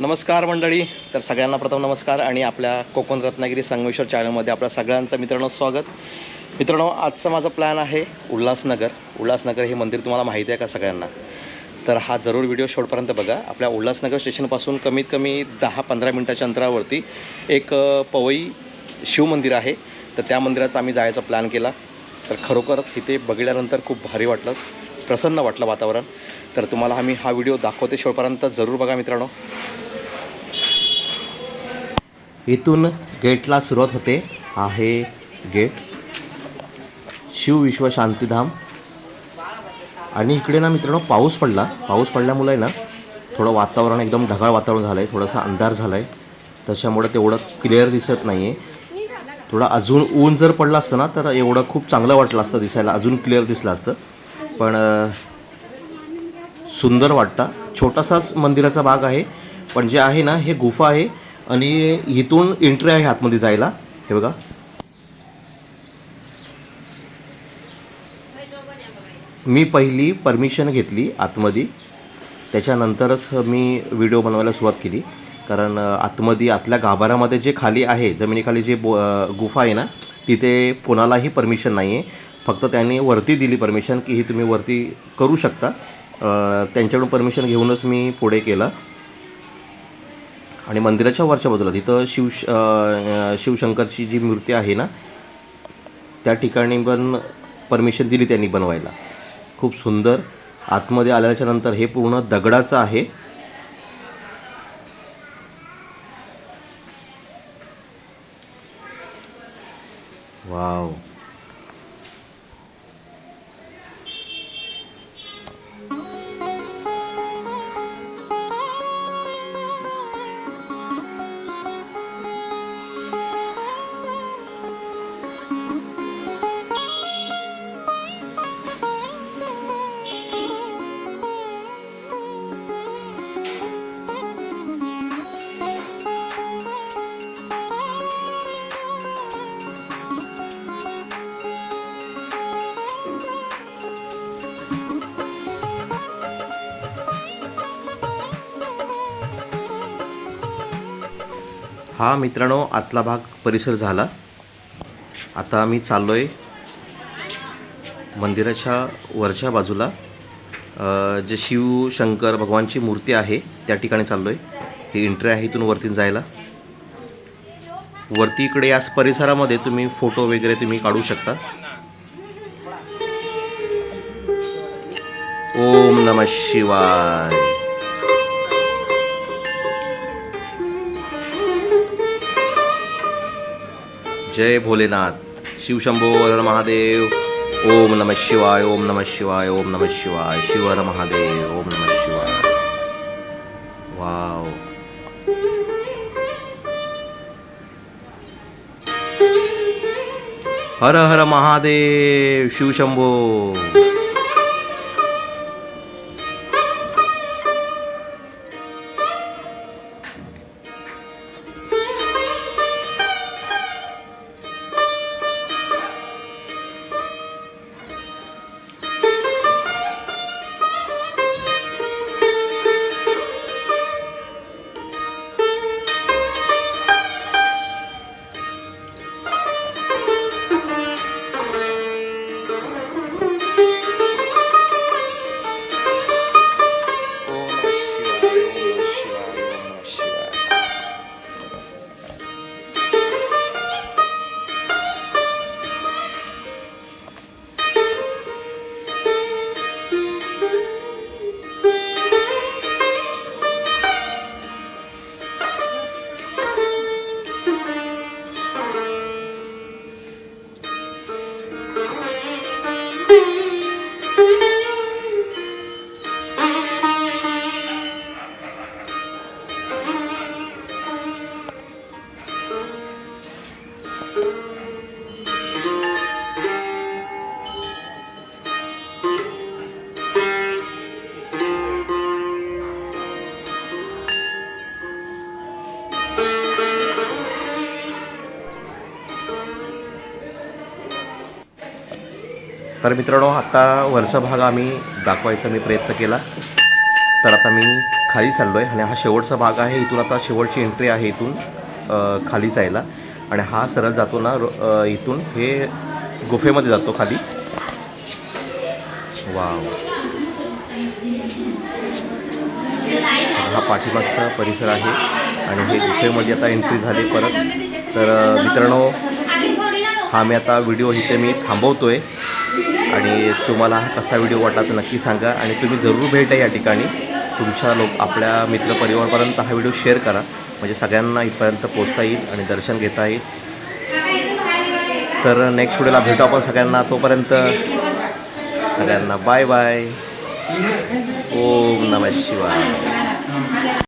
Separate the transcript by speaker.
Speaker 1: नमस्कार मंडळी. तर सगळ्यांना प्रथम नमस्कार आणि आपल्या कोकण रत्नागिरी संगमेश्वर चॅनलमध्ये आपल्या सगळ्यांचं मित्रांनो स्वागत. मित्रांनो आजचा माझा प्लॅन आहे उल्हासनगर. उल्हासनगर हे मंदिर तुम्हाला माहिती आहे का सगळ्यांना? तर हा जरूर व्हिडिओ शेवटपर्यंत बघा. आपल्या उल्हासनगर स्टेशनपासून कमीत कमी दहा पंधरा मिनटाच्या अंतरावरती एक पवई शिवमंदिर आहे. तर त्या मंदिराचा आम्ही जायचा प्लॅन केला. तर खरोखरच इथे बघितल्यानंतर खूप भारी वाटलं. प्रसन्न वाटलं वातावरण. तर तुम्हाला आम्ही हा व्हिडिओ दाखवते शेवटपर्यंत जरूर बघा मित्रांनो. इथून गेटला सुरुवात होते. आहे गेट. शिव विश्व शांतीधाम. आणि इकडे ना मित्रांनो पाऊस पडला. पाऊस पडल्यामुळे ना थोडं वातावरण एकदम ढगाळ वातावरण झालं आहे थोडासा अंधार झाला आहे त्याच्यामुळे तेवढं क्लिअर दिसत नाही आहे थोडं अजून ऊन जर पडलं असतं ना तर एवढं खूप चांगलं वाटलं असतं दिसायला. अजून क्लिअर दिसलं असतं. पण सुंदर वाटतं. छोटासाच मंदिराचा भाग आहे. पण जे आहे ना हे गुफा आहे. आणि इथून एंट्री आहे आतमध्ये जायला. हे बघा. मी पहिली परमिशन घेतली आतमध्ये. त्याच्यानंतरच मी व्हिडिओ बनवायला सुरुवात केली. कारण आतमध्ये आतल्या गाभाऱ्यामध्ये जे खाली आहे जमिनीखाली जे बो गुफा आहे ना तिथे कोणालाही परमिशन नाही आहे फक्त त्यांनी वरती दिली परमिशन की ही तुम्ही वरती करू शकता. त्यांच्याकडून परमिशन घेऊनच मी पुढे केलं. आणि मंदिराच्या वरच्या बाजूला तिथं शिव शिवशंकरची जी मूर्ती आहे ना त्या ठिकाणी पण परमिशन दिली त्यांनी बनवायला. खूप सुंदर. आतमध्ये आल्याच्यानंतर हे पूर्ण दगडाचं आहे. वाव. हा मित्रांनो आतला भाग परिसर झाला. आता आम्ही चाललो आहे मंदिराच्या वरच्या बाजूला. जे जे शिवशंकर भगवानची मूर्ती आहे त्या ठिकाणी चाललो आहे ही एंट्री आहे इथून वरती जायला. वरती इकडे याच परिसरामध्ये तुम्ही फोटो वगैरे तुम्ही काढू शकता. ओम नम शिवाय. जय भोलेनाथ। शिवशंभो हर महादेव। ओम नम शिवाय ओम नम शिवाय ओम नम शिवाय। शिव हर महादेव ओम नम शिवाय। वाव। हर हर महादेव शिवशंभो। तर मित्रांनो आत्ता वरचा भाग आम्ही दाखवायचा मी प्रयत्न केला. तर आता मी खाली चाललो आहे आणि हा शेवटचा भाग आहे. इथून आता शेवटची एंट्री आहे इथून खाली जायला. आणि हा सरळ जातो ना इथून. हे गुफेमध्ये जातो खाली. वाव. हा पाठीमागचा परिसर आहे. आणि हे गुफेमध्ये आता एंट्री झाली परत. तर मित्रांनो हा मी आता व्हिडिओ इथे मी थांबवतो आहे आणि तुम्हाला हा कसा व्हिडिओ वाटला तर नक्की सांगा. आणि तुम्ही जरूर भेटा या ठिकाणी. तुमच्या लोक आपल्या मित्रपरिवारपर्यंत हा व्हिडिओ शेअर करा. म्हणजे सगळ्यांना इथपर्यंत पोचता येईल आणि दर्शन घेता येईल. तर नेक्स्ट व्हिडिओला भेटू आपण सगळ्यांना. तोपर्यंत सगळ्यांना बाय बाय ओम नम शिवाय.